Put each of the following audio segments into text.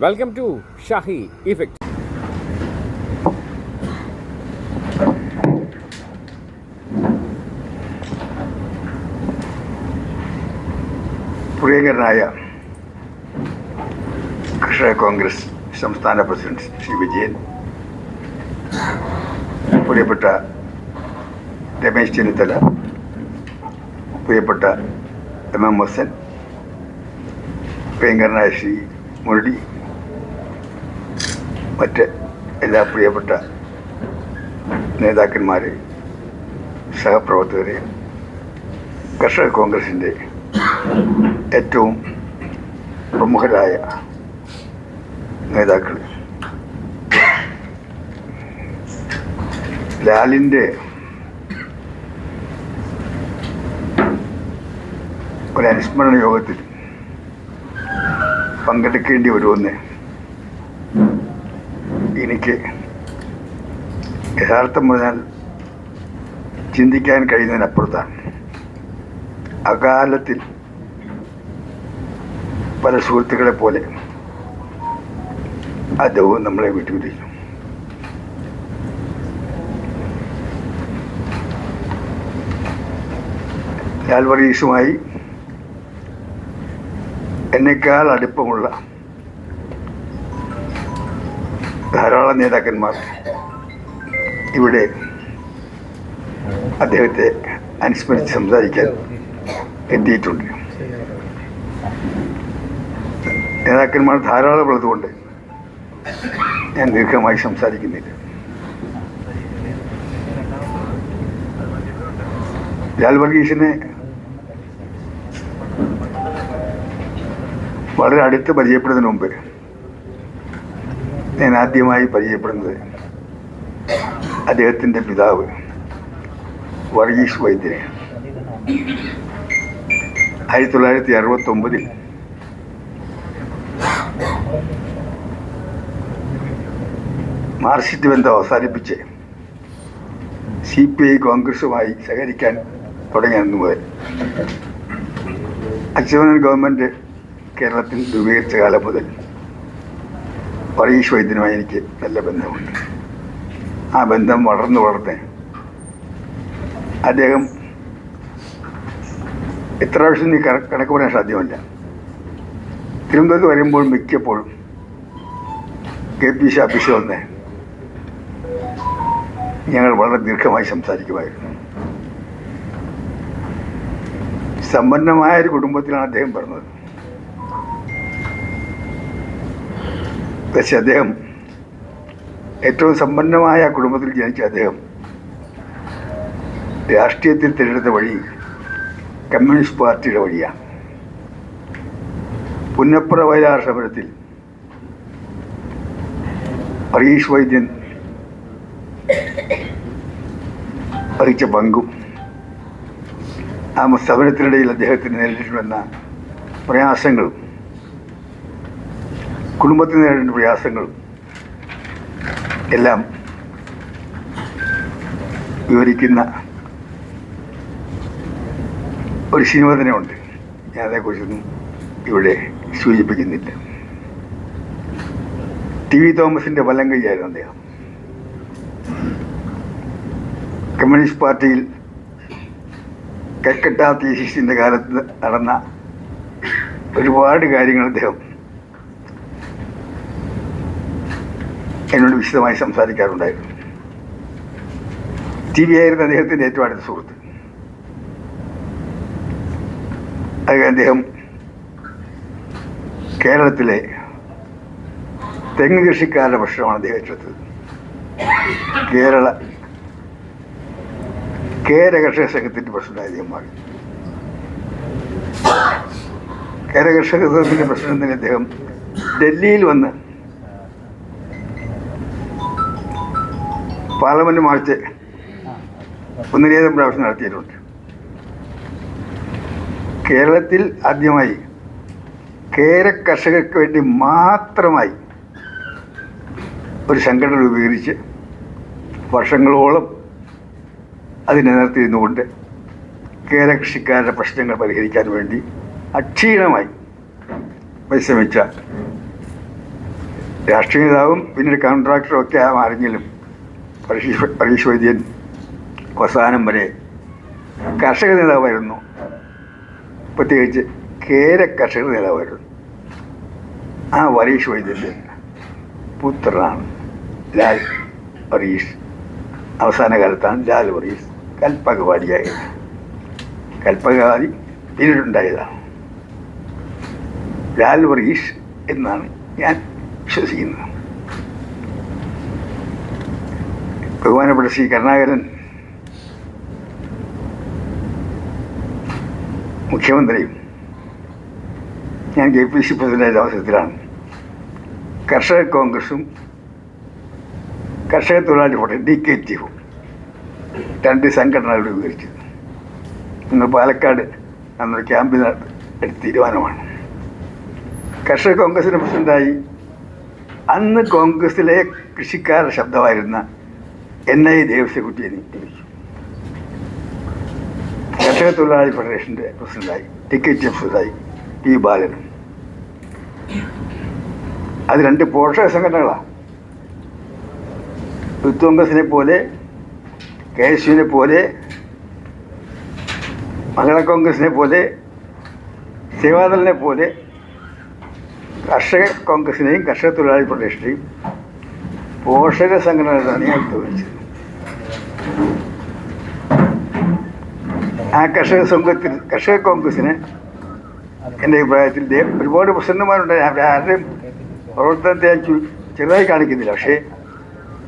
Welcome to Shahi effect പ്രിയങ്കരനായ കർഷക കോൺഗ്രസ് സംസ്ഥാന പ്രസിഡന്റ് ശ്രീ വിജയൻ പ്രിയപ്പെട്ട രമേശ് ചെന്നിത്തല പ്രിയപ്പെട്ട എം എം ഹസൻ പ്രിയങ്കരനായ ശ്രീ മുരളി മറ്റ് എല്ലാ പ്രിയപ്പെട്ട നേതാക്കന്മാരെ സഹപ്രവർത്തകരെ കർഷക കോൺഗ്രസിന്റെ ഏറ്റവും പ്രമുഖരായ നേതാക്കൾ. ലാലിന്റെ ഒരു അനുസ്മരണ യോഗത്തിൽ പങ്കെടുക്കേണ്ടി വരുമെന്ന് എനിക്ക് യഥാർത്ഥം പറഞ്ഞാൽ ചിന്തിക്കാൻ കഴിയുന്നതിനപ്പുറത്താണ്. അകാലത്തിൽ പല സുഹൃത്തുക്കളെ പോലെ അദ്ദേഹവും നമ്മളെ വിട്ടുപിരിക്കും ലാൽ വർഗീസുമായി എന്നെക്കാൾ അടുപ്പമുള്ള ധാരാളം നേതാക്കന്മാർ ഇവിടെ അദ്ദേഹത്തെ അനുസ്മരിച്ച് സംസാരിക്കാൻ എത്തിയിട്ടുണ്ട്. നേതാക്കന്മാർ ധാരാളം ഉള്ളതുകൊണ്ട് ഞാൻ ദീർഘമായി സംസാരിക്കുന്നില്ല. ലാൽ വർഗീസിനെ വളരെ അടുത്ത് പരിചയപ്പെടുന്നതിന് മുമ്പ് ഞാൻ ആദ്യമായി പരിചയപ്പെടുന്നത് അദ്ദേഹത്തിന്റെ പിതാവ് വർഗീസ് വൈദ്യനെ ആയിരത്തി തൊള്ളായിരത്തി അറുപത്തി ഒമ്പതിൽ മാർക്സിസ്റ്റ് ബന്ധം അവസാനിപ്പിച്ച് സി പി ഐ കോൺഗ്രസുമായി സഹകരിക്കാൻ തുടങ്ങിയ അന്ന് മുതൽ അച്യുതൻ ഗവൺമെന്റ് കേരളത്തിൽ രൂപീകരിച്ച കാലം മുതൽ പരീഷ് വൈദ്യനുമായി എനിക്ക് നല്ല ബന്ധമുണ്ട്. ആ ബന്ധം വളർന്നു വളർന്ന് അദ്ദേഹം എത്ര പ്രാവശ്യം നീ കണ- കണക്ക് പറയാൻ സാധ്യമല്ല. തിരുവനന്തപുരത്ത് വരുമ്പോൾ മിക്കപ്പോഴും കെ പി സി ഓഫീസിൽ വന്ന് ഞങ്ങൾ വളരെ ദീർഘമായി സംസാരിക്കുമായിരുന്നു. സമ്പന്നമായ ഒരു കുടുംബത്തിലാണ് അദ്ദേഹം പറഞ്ഞത് പക്ഷെ അദ്ദേഹം ഏറ്റവും സമ്പന്നമായ കുടുംബത്തിൽ ജനിച്ച അദ്ദേഹം രാഷ്ട്രീയത്തിൽ തിരഞ്ഞെടുത്ത വഴി കമ്മ്യൂണിസ്റ്റ് പാർട്ടിയുടെ വഴിയാണ്. പുന്നപ്ര വയലാർ സമരത്തിൽ ഹരീഷ് വൈദ്യൻ വഹിച്ച പങ്കും ആ സമരത്തിനിടയിൽ അദ്ദേഹത്തിന് നേരിട്ടുവന്ന പ്രയാസങ്ങളും കുടുംബത്തിന് നേരിടേണ്ട പ്രയാസങ്ങളും എല്ലാം വിവരിക്കുന്ന ഒരു സിനിമ തന്നെ ഉണ്ട് ഞാൻ അതേക്കുറിച്ചൊന്നും ഇവിടെ സൂചിപ്പിക്കുന്നില്ല. ടി വി തോമസിന്റെ വലം കൈയായിരുന്നു അദ്ദേഹം. കമ്മ്യൂണിസ്റ്റ് പാർട്ടിയിൽ കൽക്കട്ട തീസിസിന്റെ കാലത്ത് നടന്ന ഒരുപാട് കാര്യങ്ങൾ അദ്ദേഹം എന്നോട് വിശദമായി സംസാരിക്കാറുണ്ടായിരുന്നു. ടി വി ആയിരുന്നു അദ്ദേഹത്തിന്റെ ഏറ്റവും അടുത്ത സുഹൃത്ത്. അദ്ദേഹം കേരളത്തിലെ തെങ്ങ് കൃഷിക്കാരുടെ പ്രശ്നമാണ് അദ്ദേഹം ഏറ്റെടുത്തത്. കേരള കേര കർഷക സംഘത്തിന്റെ പ്രശ്നമായി അദ്ദേഹം മാറി. കേര കർഷക സംഘത്തിന്റെ പ്രശ്നത്തിന് അദ്ദേഹം ഡൽഹിയിൽ വന്ന് പാർലമെന്റ് മാർച്ച് ഒന്നിലേറെ പ്രാവശ്യം നടത്തിയിട്ടുണ്ട്. കേരളത്തിൽ ആദ്യമായി കേര കർഷകർക്ക് വേണ്ടി മാത്രമായി ഒരു സംഘടന രൂപീകരിച്ച് വർഷങ്ങളോളം അതിനെ നിലനിർത്തിയിരുന്നുകൊണ്ട് കേര കൃഷിക്കാരുടെ പ്രശ്നങ്ങൾ പരിഹരിക്കാൻ വേണ്ടി അക്ഷീണമായി പരിശ്രമിച്ച രാഷ്ട്രീയ നേതാവും പിന്നീട് കോൺട്രാക്ടറും ഒക്കെ ആരെങ്കിലും പരീക്ഷ അവസാനം വരെ കർഷക നേതാവായിരുന്നു. പ്രത്യേകിച്ച് കേര കർഷക നേതാവായിരുന്നു. ആ വരീഷ് വൈദ്യന്റെ പുത്രനാണ് ലാൽ വറീഷ് അവസാന കാലത്താണ് ലാൽ വറീഷ് കൽപ്പകവാദിയായത്. കൽപ്പകവാദി പിന്നീടുണ്ടായതാണ്. ലാൽ വറീഷ് എന്നാണ് ഞാൻ വിശ്വസിക്കുന്നത്. ബഹുമാനപ്പെട്ട ശ്രീ കരുണാകരൻ മുഖ്യമന്ത്രിയും ഞാൻ കെ പി സി പ്രസിഡന്റ് അവസരത്തിലാണ് കർഷക കോൺഗ്രസും കർഷക തൊഴിലാളി ഫോട്ടോ ഡി കെ ടിയും രണ്ട് സംഘടനകൾ രൂപീകരിച്ചു. ഇന്ന് പാലക്കാട് അന്നൊരു ക്യാമ്പിൽ എടുത്ത തീരുമാനമാണ്. കർഷക കോൺഗ്രസിന്റെ പ്രസിഡന്റായി അന്ന് കോൺഗ്രസിലെ കൃഷിക്കാരുടെ ശബ്ദമായിരുന്ന എൻ ഐ എനിക്ക് നിയമിച്ചു. കർഷക തൊഴിലാളി ഫെഡറേഷന്റെ പ്രസിഡന്റായി ടിക്കറ്റ് ചെഫായി പി ബാലൻ. അത് രണ്ട് പോഷക സംഘടനകളാണ് യൂത്ത് കോൺഗ്രസിനെ പോലെ കെ എസ് യുവിനെ പോലെ മഹിളാ കോൺഗ്രസിനെ പോലെ സേവാദളിനെ പോലെ കർഷക കോൺഗ്രസിനെയും കർഷക തൊഴിലാളി ഫെഡറേഷനെയും പോഷക സംഘടനകളാണ് ഞാൻ ആ കർഷക സംഘത്തിൽ കർഷക കോൺഗ്രസിന് എന്റെ അഭിപ്രായത്തിൽ ഒരുപാട് പ്രസിഡന്റുമാരുണ്ട് ആരുടെയും പ്രവർത്തനത്തെ ഞാൻ ചെറുതായി കാണിക്കുന്നില്ല. പക്ഷേ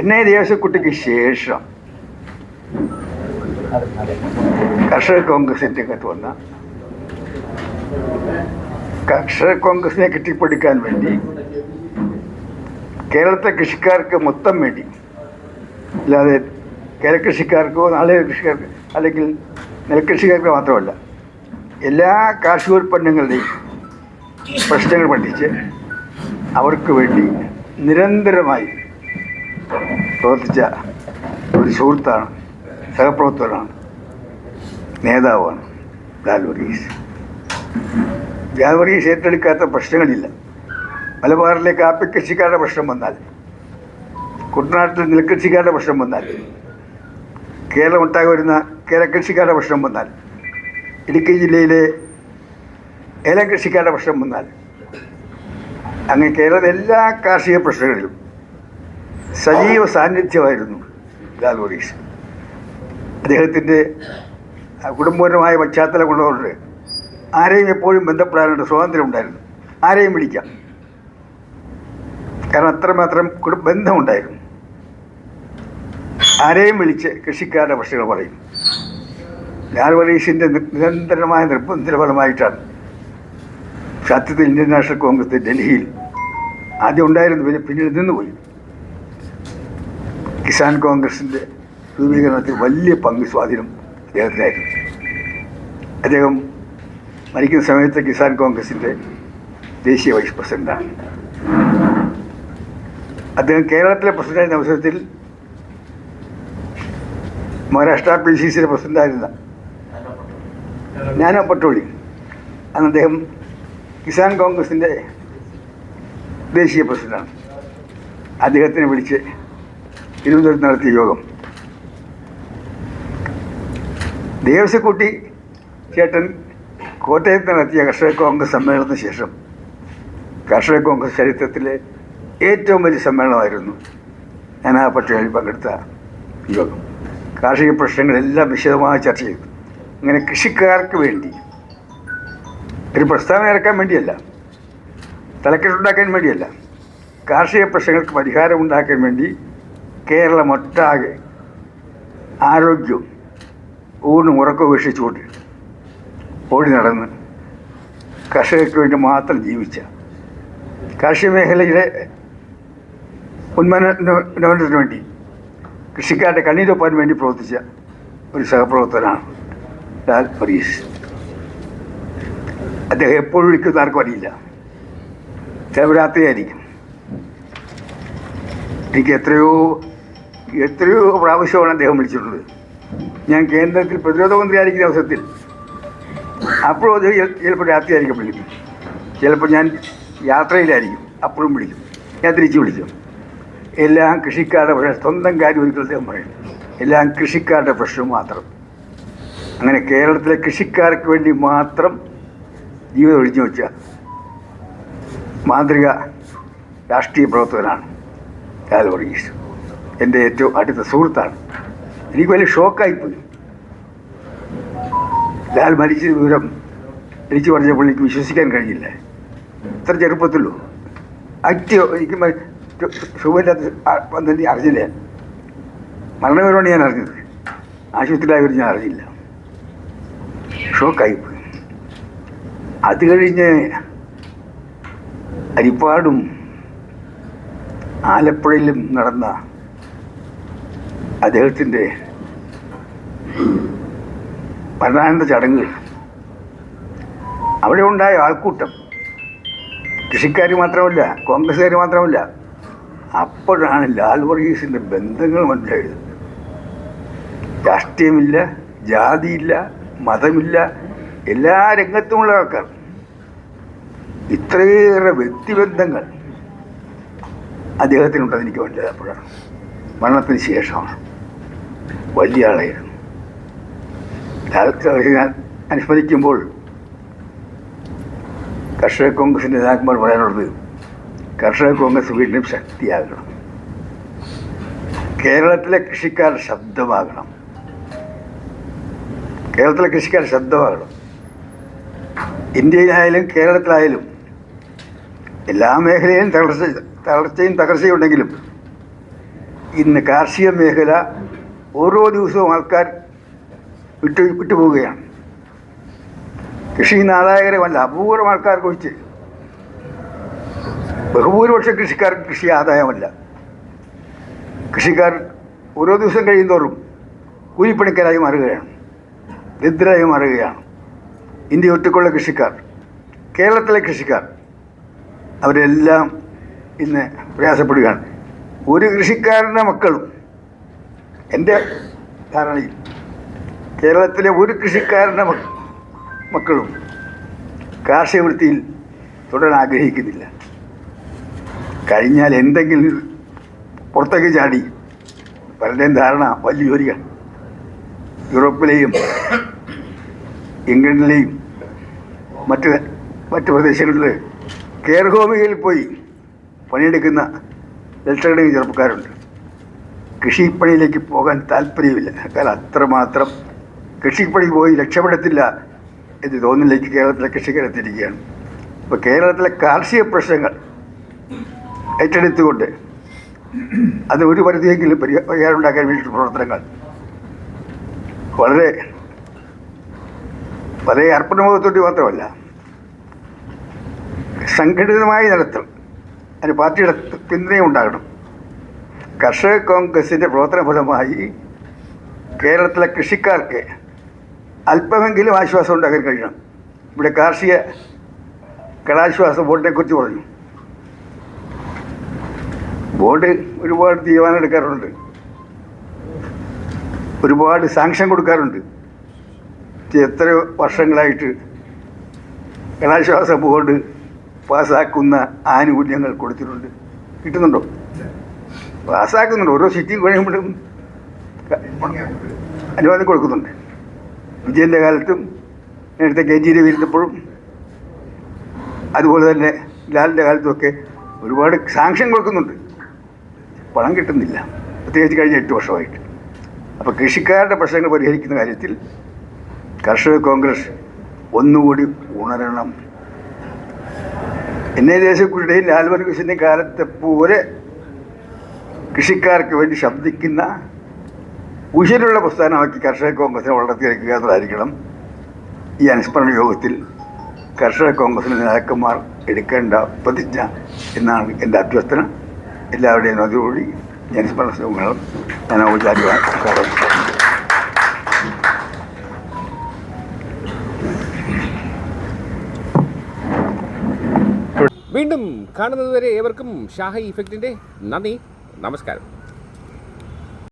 എന്നെ ദേവസ്വക്കുട്ടിക്ക് ശേഷം കർഷക കോൺഗ്രസിന്റെ അകത്ത് വന്ന കർഷക കോൺഗ്രസിനെ കെട്ടിപ്പടുക്കാൻ വേണ്ടി കേരളത്തെ കൃഷിക്കാർക്ക് മൊത്തം വേണ്ടി. അല്ലാതെ കേരള കൃഷിക്കാർക്കോ നാളെ കൃഷിക്കാർക്ക് അല്ലെങ്കിൽ നെൽകൃഷിക്കാർക്ക് മാത്രമല്ല എല്ലാ കാർഷികോൽപ്പന്നങ്ങളുടെയും പ്രശ്നങ്ങൾ പഠിച്ച് അവർക്ക് വേണ്ടി നിരന്തരമായി പ്രവർത്തിച്ച ഒരു സുഹൃത്താണ് സഹപ്രവർത്തകനാണ് നേതാവാണ് ലാൽ വർഗീസ്. ലാൽ വർഗീസ് ഏറ്റെടുക്കാത്ത പ്രശ്നങ്ങളില്ല. മലബാറിലെ കാപ്പി കൃഷിക്കാരുടെ പ്രശ്നം വന്നാൽ കുട്ടനാട്ടിൽ നെൽകൃഷിക്കാരുടെ പ്രശ്നം വന്നാൽ കേരളം ഒട്ടാകെ വരുന്ന കേരകൃഷിക്കാരുടെ പ്രശ്നം വന്നാൽ ഇടുക്കി ജില്ലയിലെ ഏല കൃഷിക്കാരുടെ പ്രശ്നം വന്നാൽ അങ്ങനെ കേരളത്തിലെ എല്ലാ കാർഷിക പ്രശ്നങ്ങളിലും സജീവ സാന്നിധ്യമായിരുന്നു ലാൽ വർഗീസ് അദ്ദേഹത്തിന്റെ കുടുംബപരമായ പശ്ചാത്തലം കൊണ്ടുകൊണ്ട് ആരെയും എപ്പോഴും ബന്ധപ്പെടാനുള്ള സ്വാതന്ത്ര്യം ഉണ്ടായിരുന്നു. ആരെയും വിളിക്കാം. കാരണം അത്രമാത്രം ബന്ധമുണ്ടായിരുന്നു. ആരെയും വിളിച്ച് കൃഷിക്കാരുടെ പ്രശ്നങ്ങൾ പറയും. ലാൽ വലീഷിന്റെ നിരന്തരമായ നിർബന്ധത്തിന്റെ ഫലമായിട്ടാണ് സത്യത്തിൽ ഇന്ത്യൻ നാഷണൽ കോൺഗ്രസ് ഡൽഹിയിൽ ആദ്യം ഉണ്ടായിരുന്നു പിന്നെ പിന്നീട് നിന്നുപോയി. കിസാൻ കോൺഗ്രസിന്റെ രൂപീകരണത്തിൽ വലിയ പങ്ക് സ്വാധീനം അദ്ദേഹത്തിനായിരുന്നു. അദ്ദേഹം മരിക്കുന്ന സമയത്ത് കിസാൻ കോൺഗ്രസിന്റെ ദേശീയ വൈസ് പ്രസിഡന്റാണ്. അദ്ദേഹം കേരളത്തിലെ പ്രസിഡന്റായിരുന്ന അവസരത്തിൽ മഹാരാഷ്ട്ര പി സി സിയിലെ പ്രസിഡന്റായിരുന്ന ഞാനോ പട്ടോളി. അന്ന് അദ്ദേഹം കിസാൻ കോൺഗ്രസിന്റെ ദേശീയ പ്രസിഡന്റാണ്. അദ്ദേഹത്തിനെ വിളിച്ച് തിരുവനന്തപുരത്ത് നടത്തിയ യോഗം. ദേവസ്വക്കുട്ടി ചേട്ടൻ കോട്ടയത്ത് നടത്തിയ കർഷക കോൺഗ്രസ് സമ്മേളനത്തിന് ശേഷം കർഷക കോൺഗ്രസ് ചരിത്രത്തിലെ ഏറ്റവും വലിയ സമ്മേളനമായിരുന്നു. ഞാൻ ആ പട്ടികയിൽ പങ്കെടുത്ത യോഗം. കാർഷിക പ്രശ്നങ്ങളെല്ലാം വിശദമായി ചർച്ച ചെയ്തു. അങ്ങനെ കൃഷിക്കാർക്ക് വേണ്ടി. ഒരു പ്രസ്താവന ഇറക്കാൻ വേണ്ടിയല്ല. തലക്കെട്ടുണ്ടാക്കാൻ വേണ്ടിയല്ല. കാർഷിക പ്രശ്നങ്ങൾക്ക് പരിഹാരം ഉണ്ടാക്കാൻ വേണ്ടി കേരളം ഒട്ടാകെ ആരോഗ്യവും ഊണും ഉറക്കവും വീക്ഷിച്ചുകൊണ്ട് ഓടി നടന്ന് കർഷകർക്ക് വേണ്ടി മാത്രം ജീവിച്ച കാർഷിക മേഖലയുടെ ഉന്മനത്തിന് വേണ്ടി കൃഷിക്കാരുടെ കണ്ണീരൊപ്പാൻ വേണ്ടി പ്രവർത്തിച്ച ഒരു സഹപ്രവർത്തകനാണ് ലാൽ പരീസ്. അദ്ദേഹം എപ്പോഴും വിളിക്കുന്ന ആർക്കും അറിയില്ല. ചിലവരാത്രിയായിരിക്കും രാത്രിയായിരിക്കും എനിക്ക് എത്രയോ എത്രയോ പ്രാവശ്യമാണ് അദ്ദേഹം വിളിച്ചിട്ടുള്ളത്. ഞാൻ കേന്ദ്രത്തിൽ പ്രതിരോധ മന്ത്രിയായിരിക്കുന്ന അവസരത്തിൽ അപ്പോഴും ചില- ചിലപ്പോൾ രാത്രിയായിരിക്കും വിളിക്കും. ചിലപ്പോൾ ഞാൻ യാത്രയിലായിരിക്കും അപ്പോഴും വിളിക്കും. ഞാൻ തിരിച്ച് വിളിച്ചു എല്ലാം കൃഷിക്കാരുടെ പ്രശ്നം സ്വന്തം കാര്യം ഒരിക്കലും പറയും എല്ലാം കൃഷിക്കാരുടെ പ്രശ്നം മാത്രം. അങ്ങനെ കേരളത്തിലെ കൃഷിക്കാർക്ക് വേണ്ടി മാത്രം ജീവിതം ഒഴിഞ്ഞു വെച്ച മാതൃക രാഷ്ട്രീയ പ്രവർത്തകനാണ് ലാൽ വർഗീസ്. എന്റെ ഏറ്റവും അടുത്ത സുഹൃത്താണ്. എനിക്ക് വലിയ ഷോക്കായിപ്പോയി ലാൽ മരിച്ച വിവരം എനിക്ക് പറഞ്ഞപ്പോൾ എനിക്ക് വിശ്വസിക്കാൻ കഴിഞ്ഞില്ല. ഇത്ര ചെറുപ്പത്തിലോ? അറ്റോ എനിക്ക് സുഖമില്ലാത്ത ആ- വന്നെങ്കിൽ അറിഞ്ഞില്ല? ഞാൻ അറിഞ്ഞത് ആശുപത്രിയിലായവർ ഞാൻ അറിഞ്ഞില്ല. ഷോക്കായിപ്പോയി അത് കഴിഞ്ഞ് അരിപ്പാടും ആലപ്പുഴയിലും നടന്ന അദ്ദേഹത്തിന്റെ മരണാനന്ദ ചടങ്ങുകൾ അവിടെ ഉണ്ടായ ആൾക്കൂട്ടം. കൃഷിക്കാർ മാത്രമല്ല കോൺഗ്രസ്സുകാർ മാത്രമല്ല അപ്പോഴാണ് ലാൽ വർഗീസിന്റെ ബന്ധങ്ങൾ മനസ്സിലായത്. രാഷ്ട്രീയമില്ല ജാതിയില്ല മതമില്ല എല്ലാ രംഗത്തുമുള്ള ആൾക്കാർ. ഇത്രയേറെ വ്യക്തിബന്ധങ്ങൾ അദ്ദേഹത്തിനുണ്ടെന്ന് എനിക്ക് മനസ്സിലായത് അപ്പോഴാണ്. മരണത്തിന് ശേഷമാണ്. വലിയ ആളായിരുന്നു. ലാൽ ഞാൻ അനുസ്മരിക്കുമ്പോൾ കർഷക കോൺഗ്രസിന്റെ നേതാക്കന്മാർ പറയാനുള്ളത് കർഷക കോൺഗ്രസ് വീണ്ടും ശക്തിയാകണം. കേരളത്തിലെ കൃഷിക്കാർ ശബ്ദമാകണം. കേരളത്തിലെ കൃഷിക്കാർ ശബ്ദമാകണം. ഇന്ത്യയിലായാലും കേരളത്തിലായാലും എല്ലാ മേഖലയിലും തകർച്ച തകർച്ചയും തകർച്ചയും ഉണ്ടെങ്കിലും ഇന്ന് കാർഷിക മേഖല ഓരോ ദിവസവും ആൾക്കാർ വിട്ടു വിട്ടുപോവുകയാണ്. കൃഷി നാദായകരമല്ല അപൂർവം ആൾക്കാർക്ക് ഒഴിച്ച് ബഹുഭൂരിപക്ഷം കൃഷിക്കാർക്ക് കൃഷി ആദായമല്ല. കൃഷിക്കാർ ഓരോ ദിവസം കഴിയുന്തോറും കൂലിപ്പണിക്കാരായി മാറുകയാണ്. ദരിദ്രരായി മാറുകയാണ്. ഇന്ത്യ ഒറ്റക്കുള്ള കൃഷിക്കാർ കേരളത്തിലെ കൃഷിക്കാർ അവരെല്ലാം ഇന്ന് പ്രയാസപ്പെടുകയാണ്. ഒരു കൃഷിക്കാരന്റെ മക്കളും എന്റെ ധാരണയിൽ കേരളത്തിലെ ഒരു കൃഷിക്കാരന്റെ മക്കളും കാർഷിക വൃത്തിയിൽ തുടരാൻ ആഗ്രഹിക്കുന്നില്ല. കഴിഞ്ഞാൽ എന്തെങ്കിലും പുറത്തേക്ക് ചാടി. പലരുടെയും ധാരണ വലിയ ജോലിയാണ്. യൂറോപ്പിലെയും ഇംഗ്ലണ്ടിലെയും മറ്റ് മറ്റ് പ്രദേശങ്ങളിൽ കെയർ പോയി പണിയെടുക്കുന്ന ലക്ഷക്കണക്കിന് ചെറുപ്പക്കാരുണ്ട്. കൃഷിപ്പണിയിലേക്ക് പോകാൻ താല്പര്യമില്ല. കാരണം അത്രമാത്രം കൃഷിപ്പണി പോയി രക്ഷപ്പെടത്തില്ല എന്ന് തോന്നിലേക്ക് കേരളത്തിലെ കൃഷിക്കാരെത്തിയിരിക്കുകയാണ് അപ്പോൾ കേരളത്തിലെ കാർഷിക പ്രശ്നങ്ങൾ ഏറ്റെടുത്തുകൊണ്ട് അത് ഒരു പരിധിയെങ്കിലും പരിഹാരമുണ്ടാക്കാൻ വേണ്ടിയിട്ടുള്ള പ്രവർത്തനങ്ങൾ. വളരെ വളരെ അർപ്പണബോധത്തോടെ മാത്രമല്ല സംഘടിതമായി തലത്തിൽ അതിന് പാർട്ടിയുടെ പിന്തുണയും ഉണ്ടാകണം. കർഷക കോൺഗ്രസിന്റെ പ്രവർത്തന ഫലമായി കേരളത്തിലെ കൃഷിക്കാർക്ക് അല്പമെങ്കിലും ആശ്വാസം ഉണ്ടാക്കാൻ കഴിയണം. ഇവിടെ കാർഷിക കടാശ്വാസ ബോർഡിനെ കുറിച്ച് പറഞ്ഞു. ബോർഡ് ഒരുപാട് തീരുമാനം എടുക്കാറുണ്ട്. ഒരുപാട് സാങ്ഷൻ കൊടുക്കാറുണ്ട്. എത്ര വർഷങ്ങളായിട്ട് കലാശ്വാസ ബോർഡ് പാസ്സാക്കുന്ന ആനുകൂല്യങ്ങൾ കൊടുത്തിട്ടുണ്ട്. കിട്ടുന്നുണ്ടോ? പാസ്സാക്കുന്നുണ്ട് ഓരോ സിറ്റി കഴിയുമ്പോഴും അനുവാദം കൊടുക്കുന്നുണ്ട്. വിജയന്റെ കാലത്തും നേരത്തെ കെ. ജി. രവി ഇരുന്നപ്പോഴും അതുപോലെ തന്നെ ലാലിന്റെ കാലത്തുമൊക്കെ ഒരുപാട് സാങ്ഷൻ കൊടുക്കുന്നുണ്ട്. പണം കിട്ടുന്നില്ല. പ്രത്യേകിച്ച് കഴിഞ്ഞ എട്ട് വർഷമായിട്ട്. അപ്പോൾ കൃഷിക്കാരുടെ പ്രശ്നങ്ങൾ പരിഹരിക്കുന്ന കാര്യത്തിൽ കർഷക കോൺഗ്രസ് ഒന്നുകൂടി ഉണരണം. എന്നെ ദേശക്കുരുടെയും ലാൽ വർഗീസിന്റെ കാലത്തെ പോലെ കൃഷിക്കാർക്ക് വേണ്ടി ശബ്ദിക്കുന്ന ഉശിരുള്ള പ്രസ്ഥാനമാക്കി കർഷക കോൺഗ്രസിനെ വളർത്തിയെടുക്കുക എന്നതായിരിക്കണം ഈ അനുസ്മരണ യോഗത്തിൽ കർഷക കോൺഗ്രസിന്റെ നേതാക്കന്മാർ എടുക്കേണ്ട പ്രതിജ്ഞ എന്നാണ് എന്റെ അഭ്യർത്ഥന. എല്ലാവരുടെയും അനുസ്മരണ യോഗങ്ങളും ഞാൻ ഔചാരിക്കാൻ വീണ്ടും കാണുന്നതുവരെ ഏവർക്കും ഷാഹി ഇഫക്റ്റിന്റെ നന്ദി നമസ്കാരം.